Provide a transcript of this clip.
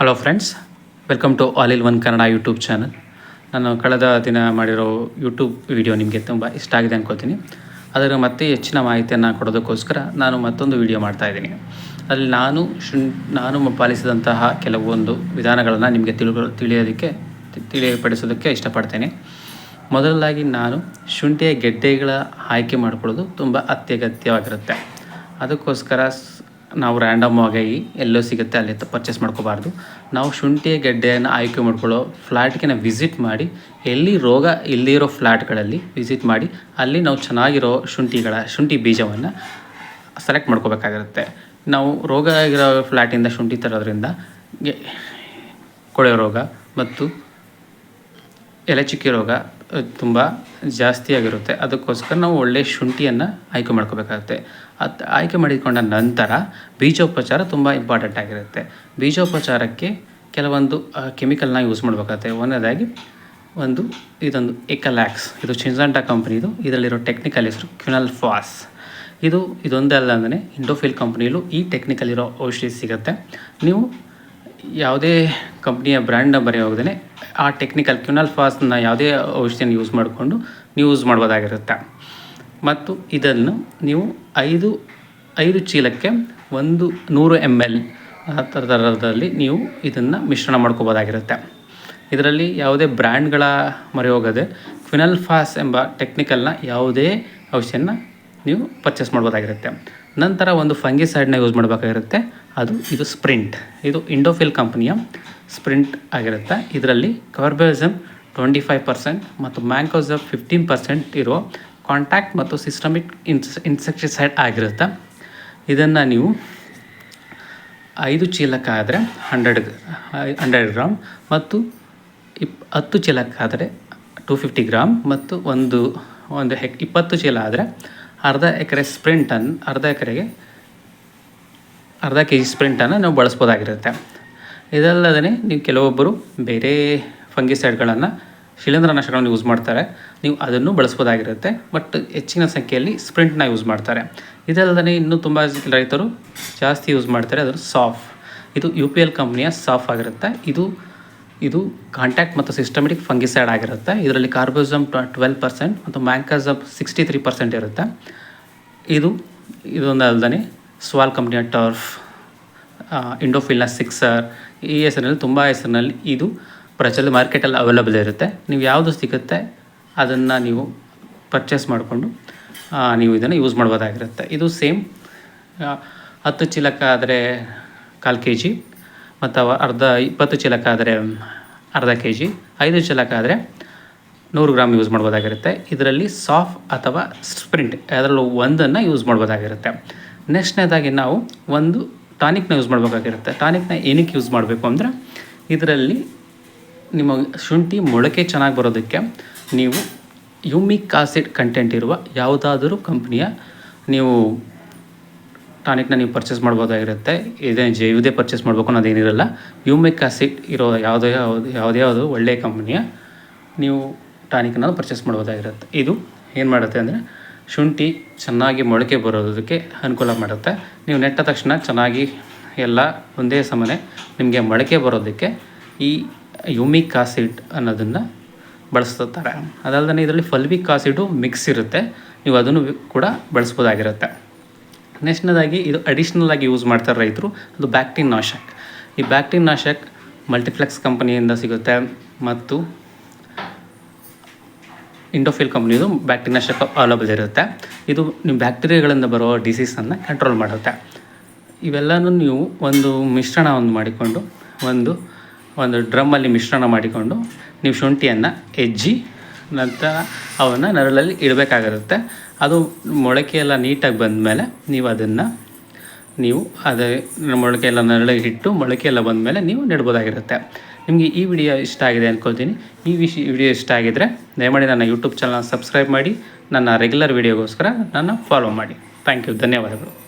Hello friends welcome to all in one Kannada YouTube channel ನಾನು ಕಳೆದ ದಿನ ಮಾಡಿರೋ ಯೂಟ್ಯೂಬ್ ವಿಡಿಯೋ ನಿಮಗೆ ತುಂಬ ಇಷ್ಟ ಆಗಿದೆ ಅನ್ಕೋತೀನಿ. ಅದರ ಮತ್ತೆ ಹೆಚ್ಚಿನ ಮಾಹಿತಿಯನ್ನು ಕೊಡೋದಕ್ಕೋಸ್ಕರ ನಾನು ಮತ್ತೊಂದು ವಿಡಿಯೋ ಮಾಡ್ತಾ ಇದ್ದೀನಿ. ಅಲ್ಲಿ ನಾನು ಶುನ್, ನಾನು ಪಾಲಿಸಿದಂತಹ ಕೆಲವೊಂದು ವಿಧಾನಗಳನ್ನು ನಿಮಗೆ ತಿಳ್ಕೊ ತಿಳಿಯೋದಕ್ಕೆ ತಿಳಿಯಪಡಿಸೋದಕ್ಕೆ ಇಷ್ಟಪಡ್ತೇನೆ. ಮೊದಲಾಗಿ ನಾನು ಶುಂಠಿಯ ಗೆಡ್ಡೆಗಳ ಆಯ್ಕೆ ಮಾಡಿಕೊಳ್ಳೋದು ತುಂಬ ಅತ್ಯಗತ್ಯವಾಗಿರುತ್ತೆ. ಅದಕ್ಕೋಸ್ಕರ ನಾವು ರ್ಯಾಂಡಮ್ ಆಗಿ ಎಲ್ಲೋ ಸಿಗುತ್ತೆ, ಅಲ್ಲಿ ಪರ್ಚೇಸ್ ಮಾಡ್ಕೋಬಾರ್ದು. ನಾವು ಶುಂಠಿ ಗೆಡ್ಡೆಯನ್ನು ಆಯ್ಕೆ ಮಾಡ್ಕೊಳ್ಳೋ ಫ್ಲ್ಯಾಟ್ಗೆ ನಾವು ವಿಸಿಟ್ ಮಾಡಿ, ಎಲ್ಲಿ ರೋಗ ಇಲ್ಲದಿರೋ ಫ್ಲ್ಯಾಟ್ಗಳಲ್ಲಿ ವಿಸಿಟ್ ಮಾಡಿ, ಅಲ್ಲಿ ನಾವು ಚೆನ್ನಾಗಿರೋ ಶುಂಠಿಗಳ, ಶುಂಠಿ ಬೀಜವನ್ನು ಸೆಲೆಕ್ಟ್ ಮಾಡ್ಕೋಬೇಕಾಗಿರುತ್ತೆ. ನಾವು ರೋಗ ಆಗಿರೋ ಫ್ಲ್ಯಾಟಿಂದ ಶುಂಠಿ ತರೋದ್ರಿಂದ ಕೊಳೆ ರೋಗ ಮತ್ತು ಎಲೆ ರೋಗ ತುಂಬ ಜಾಸ್ತಿಯಾಗಿರುತ್ತೆ ಅದಕ್ಕೋಸ್ಕರ ನಾವು ಒಳ್ಳೆಯ ಶುಂಠಿಯನ್ನು ಆಯ್ಕೆ ಮಾಡ್ಕೋಬೇಕಾಗುತ್ತೆ. ಅದು ಆಯ್ಕೆ ಮಾಡಿಕೊಂಡ ನಂತರ ಬೀಜೋಪಚಾರ ತುಂಬ ಇಂಪಾರ್ಟೆಂಟ್ ಆಗಿರುತ್ತೆ. ಬೀಜೋಪಚಾರಕ್ಕೆ ಕೆಲವೊಂದು ಕೆಮಿಕಲ್ನ ಯೂಸ್ ಮಾಡಬೇಕಾಗುತ್ತೆ. ಒಂದನೇದಾಗಿ ಒಂದು ಇದೊಂದು ಎಕಲ್ಯಾಕ್ಸ್ ಇದು ಚಿನ್ಸಂಟಾ ಕಂಪ್ನಿದು ಇದರಲ್ಲಿರೋ ಟೆಕ್ನಿಕಲ್ ಹೆಸರು ಕ್ಯುನಲ್ ಫಾಸ್ ಇದು, ಇದೊಂದೇ ಅಂದರೆ ಇಂಡೋಫಿಲ್ ಕಂಪ್ನಿಯಲ್ಲೂ ಈ ಟೆಕ್ನಿಕಲ್ ಇರೋ ಔಷಧಿ ಸಿಗುತ್ತೆ. ನೀವು ಯಾವುದೇ ಕಂಪ್ನಿಯ ಬ್ರ್ಯಾಂಡ್ನ ಬರೆಯ ಹೋಗದೇ ಆ ಟೆಕ್ನಿಕಲ್ ಕ್ಯುನಲ್ ಫಾಸ್ನ ಯಾವುದೇ ಔಷಧಿಯನ್ನು ಯೂಸ್ ಮಾಡಿಕೊಂಡು ನೀವು ಯೂಸ್ ಮಾಡ್ಬೋದಾಗಿರುತ್ತೆ. ಮತ್ತು ಇದನ್ನು ನೀವು ಐದು ಐದು ಚೀಲಕ್ಕೆ ಒಂದು ನೂರು ಎಂ ಎಲ್ ಆ ಥರದಲ್ಲಿ ನೀವು ಇದನ್ನು ಮಿಶ್ರಣ ಮಾಡ್ಕೋಬೋದಾಗಿರುತ್ತೆ. ಇದರಲ್ಲಿ ಯಾವುದೇ ಬ್ರ್ಯಾಂಡ್ಗಳ ಮರೆಯೋಗದೆ ಹೋಗದೆ ಕ್ವಿನಲ್ ಫಾಸ್ ಎಂಬ ಟೆಕ್ನಿಕಲ್ನ ಯಾವುದೇ ಔಷಧಿಯನ್ನು ನೀವು ಪರ್ಚೇಸ್ ಮಾಡ್ಬೋದಾಗಿರುತ್ತೆ. ನಂತರ ಒಂದು ಫಂಗಿಸೈಡ್ನ ಯೂಸ್ ಮಾಡಬೇಕಾಗಿರುತ್ತೆ. ಅದು, ಇದು ಸ್ಪ್ರಿಂಟ್ ಇದು ಇಂಡೋಫಿಲ್ ಕಂಪ್ನಿಯ ಸ್ಪ್ರಿಂಟ್ ಆಗಿರುತ್ತೆ. ಇದರಲ್ಲಿ ಕಾರ್ಬೆಸಮ್ ಟ್ವೆಂಟಿ ಫೈವ್ ಪರ್ಸೆಂಟ್ ಮತ್ತು ಮ್ಯಾಂಕೋಸಮ್ ಫಿಫ್ಟೀನ್ ಪರ್ಸೆಂಟ್ ಇರೋ ಕಾಂಟ್ಯಾಕ್ಟ್ ಮತ್ತು ಸಿಸ್ಟಮಿಕ್ ಇನ್ಸ್ ಇನ್ಸೆಕ್ಟಿಸೈಡ್ ಆಗಿರುತ್ತೆ. ಇದನ್ನು ನೀವು ಐದು ಚೀಲಕ್ಕಾದರೆ ಹಂಡ್ರೆಡ್ ಹಂಡ್ರೆಡ್ ಗ್ರಾಮ್ ಮತ್ತು ಇಪ್, ಹತ್ತು ಚೀಲಕ್ಕಾದರೆ ಟು ಫಿಫ್ಟಿ ಗ್ರಾಮ್ ಮತ್ತು ಒಂದು ಒಂದು ಹೆಕ್, ಇಪ್ಪತ್ತು ಚೀಲ ಆದರೆ ಅರ್ಧ ಎಕರೆ ಸ್ಪ್ರಿಂಟನ್ನು ಅರ್ಧ ಎಕರೆಗೆ ಅರ್ಧ ಕೆ ಜಿ ಸ್ಪ್ರಿಂಟನ್ನು ನಾವು ಬಳಸ್ಬೋದಾಗಿರುತ್ತೆ. ಇದಲ್ಲದೇ ನೀವು ಕೆಲವೊಬ್ಬರು ಬೇರೆ ಫಂಗಿಸೈಡ್ಗಳನ್ನು, ಶಿಲೀಂಧ್ರನಾಶಕಗಳನ್ನು ಯೂಸ್ ಮಾಡ್ತಾರೆ. ನೀವು ಅದನ್ನು ಬಳಸ್ಬೋದಾಗಿರುತ್ತೆ. ಬಟ್ ಹೆಚ್ಚಿನ ಸಂಖ್ಯೆಯಲ್ಲಿ ಸ್ಪ್ರಿಂಟ್ನ ಯೂಸ್ ಮಾಡ್ತಾರೆ. ಇದಲ್ಲದೆ ಇನ್ನೂ ತುಂಬ ರೈತರು ಜಾಸ್ತಿ ಯೂಸ್ ಮಾಡ್ತಾರೆ. ಅದು ಸಾಫ್. ಇದು ಯು ಪಿ ಎಲ್ ಕಂಪ್ನಿಯ ಸಾಫ್ ಆಗಿರುತ್ತೆ. ಇದು ಇದು ಕಾಂಟ್ಯಾಕ್ಟ್ ಮತ್ತು ಸಿಸ್ಟಮೆಟಿಕ್ ಫಂಗಿಸೈಡ್ ಆಗಿರುತ್ತೆ. ಇದರಲ್ಲಿ ಕಾರ್ಬೋಸಮ್ ಟ್ವೆಲ್ ಪರ್ಸೆಂಟ್ ಮತ್ತು ಮ್ಯಾಂಕಾಸಮ್ ಸಿಕ್ಸ್ಟಿ ತ್ರೀ ಪರ್ಸೆಂಟ್ ಇರುತ್ತೆ. ಇದು, ಇದೊಂದು ಅಲ್ಲದೆ ಸ್ವಾಲ್ ಕಂಪ್ನಿಯ ಟರ್ಫ್ ಇಂಡೋಫಿಲ್ನ ಸಿಕ್ಸರ್ ಈ ಹೆಸರಿನಲ್ಲಿ ತುಂಬ ಹೆಸರಿನಲ್ಲಿ ಇದು ಪ್ರಚಲಿತ ಮಾರ್ಕೆಟಲ್ಲಿ ಅವೈಲಬಲ್ ಇರುತ್ತೆ. ನೀವು ಯಾವುದು ಸಿಗುತ್ತೆ, ಅದನ್ನು ನೀವು ಪರ್ಚೇಸ್ ಮಾಡಿಕೊಂಡು ನೀವು ಇದನ್ನು ಯೂಸ್ ಮಾಡ್ಬೋದಾಗಿರುತ್ತೆ. ಇದು ಸೇಮ್ ಹತ್ತು ಚೀಲಕ್ಕಾದರೆ ಕಾಲು ಕೆ ಜಿ ಅವ ಅರ್ಧ ಇಪ್ಪತ್ತು ಚೀಲಕ್ಕಾದರೆ ಅರ್ಧ ಕೆ ಜಿ ಐದು ಚೀಲಕ್ಕಾದರೆ ನೂರು ಗ್ರಾಮ್ ಯೂಸ್ ಮಾಡ್ಬೋದಾಗಿರುತ್ತೆ. ಇದರಲ್ಲಿ ಸಾಫ್ ಅಥವಾ ಸ್ಪ್ರಿಂಟ್, ಅದರಲ್ಲೂ ಒಂದನ್ನು ಯೂಸ್ ಮಾಡ್ಬೋದಾಗಿರುತ್ತೆ. ನೆಕ್ಸ್ಟ್ನೇದಾಗಿ ನಾವು ಒಂದು ಟಾನಿಕ್ನ ಯೂಸ್ ಮಾಡಬೇಕಾಗಿರುತ್ತೆ. ಟಾನಿಕ್ನ ಏನಕ್ಕೆ ಯೂಸ್ ಮಾಡಬೇಕು ಅಂದರೆ, ಇದರಲ್ಲಿ ನಿಮ್ಮ ಶುಂಠಿ ಮೊಳಕೆ ಚೆನ್ನಾಗಿ ಬರೋದಕ್ಕೆ ನೀವು ಯುಮಿಕ್ ಆಸಿಡ್ ಕಂಟೆಂಟ್ ಇರುವ ಯಾವುದಾದರೂ ಕಂಪ್ನಿಯ ನೀವು ಟಾನಿಕ್ನ ನೀವು ಪರ್ಚೇಸ್ ಮಾಡ್ಬೋದಾಗಿರುತ್ತೆ. ಇದೇ ಯಾವುದೇ ಪರ್ಚೇಸ್ ಮಾಡಬೇಕು ಅನ್ನೋದೇನಿರಲ್ಲ ಯುಮಿಕ್ ಆಸಿಡ್ ಇರೋ ಯಾವುದೇ ಯಾವುದು ಯಾವುದೇ ಯಾವುದು ಒಳ್ಳೆಯ ಕಂಪ್ನಿಯ ನೀವು ಟಾನಿಕ್ನ ಪರ್ಚೇಸ್ ಮಾಡ್ಬೋದಾಗಿರುತ್ತೆ. ಇದು ಏನು ಮಾಡುತ್ತೆ ಅಂದರೆ ಶುಂಠಿ ಚೆನ್ನಾಗಿ ಮೊಳಕೆ ಬರೋದಕ್ಕೆ ಅನುಕೂಲ ಮಾಡುತ್ತೆ. ನೀವು ನೆಟ್ಟ ತಕ್ಷಣ ಚೆನ್ನಾಗಿ ಎಲ್ಲ ಒಂದೇ ಸಮನೆ ನಿಮಗೆ ಮೊಳಕೆ ಬರೋದಕ್ಕೆ ಈ ಯುಮಿಕ್ ಆಸಿಡ್ ಅನ್ನೋದನ್ನು ಬಳಸ್ತಾರೆ. ಅದಲ್ಲದೆ ಇದರಲ್ಲಿ ಫಲ್ವಿಕ್ ಆಸಿಡು ಮಿಕ್ಸ್ ಇರುತ್ತೆ. ನೀವು ಅದನ್ನು ಕೂಡ ಬಳಸ್ಬೋದಾಗಿರುತ್ತೆ. ನೆಕ್ಸ್ಟ್ನೇದಾಗಿ ಇದು ಅಡಿಷ್ನಲ್ ಆಗಿ ಯೂಸ್ ಮಾಡ್ತಾರೆ ರೈತರು, ಅದು ಬ್ಯಾಕ್ಟಿನ್ ನಾಶಕ್ ಈ ಬ್ಯಾಕ್ಟೀನ್ ನಾಶಕ್ ಮಲ್ಟಿಫ್ಲೆಕ್ಸ್ ಕಂಪನಿಯಿಂದ ಸಿಗುತ್ತೆ ಮತ್ತು ಇಂಡೋಫಿಲ್ ಕಂಪ್ನಿದು ಬ್ಯಾಕ್ಟೀರಿಯಾನಾಶಕ ಅವೈಲಬಲ್ ಇರುತ್ತೆ. ಇದು ನಿಮ್ಮ ಬ್ಯಾಕ್ಟೀರಿಯಾಗಳಿಂದ ಬರುವ ಡಿಸೀಸನ್ನು ಕಂಟ್ರೋಲ್ ಮಾಡುತ್ತೆ. ಇವೆಲ್ಲನೂ ನೀವು ಒಂದು ಮಿಶ್ರಣವನ್ನು ಮಾಡಿಕೊಂಡು, ಒಂದು ಒಂದು ಡ್ರಮ್ಮಲ್ಲಿ ಮಿಶ್ರಣ ಮಾಡಿಕೊಂಡು, ನೀವು ಶುಂಠಿಯನ್ನು ಹೆಜ್ಜಿ ನಂತರ ಅವನ್ನು ನೆರಳಲ್ಲಿ ಇಡಬೇಕಾಗಿರುತ್ತೆ. ಅದು ಮೊಳಕೆಯೆಲ್ಲ ಎಲ್ಲ ನೀಟಾಗಿ ಬಂದಮೇಲೆ ನೀವು ಅದನ್ನು ನೀವು ಅದೇ ಮೊಳಕೆಯೆಲ್ಲ ನೆರಳಿಗೆ ಇಟ್ಟು ಮೊಳಕೆ ಎಲ್ಲ ಬಂದಮೇಲೆ ನೀವು ನೆಡ್ಬೋದಾಗಿರುತ್ತೆ. ನಿಮಗೆ ಈ ವಿಡಿಯೋ ಇಷ್ಟ ಆಗಿದೆ ಅಂದ್ಕೊಳ್ತೀನಿ ಈ ವಿಷ ವಿಡಿಯೋ ಇಷ್ಟ ಆಗಿದ್ದರೆ ದಯಮಾಡಿ ನನ್ನ ಯೂಟ್ಯೂಬ್ ಚಾನಲ್ ಸಬ್ಸ್ಕ್ರೈಬ್ ಮಾಡಿ, ನನ್ನ ರೆಗ್ಯುಲರ್ ವಿಡಿಯೋಗೋಸ್ಕರ ನನ್ನ ಫಾಲೋ ಮಾಡಿ. ಥ್ಯಾಂಕ್ ಯು ಧನ್ಯವಾದಗಳು.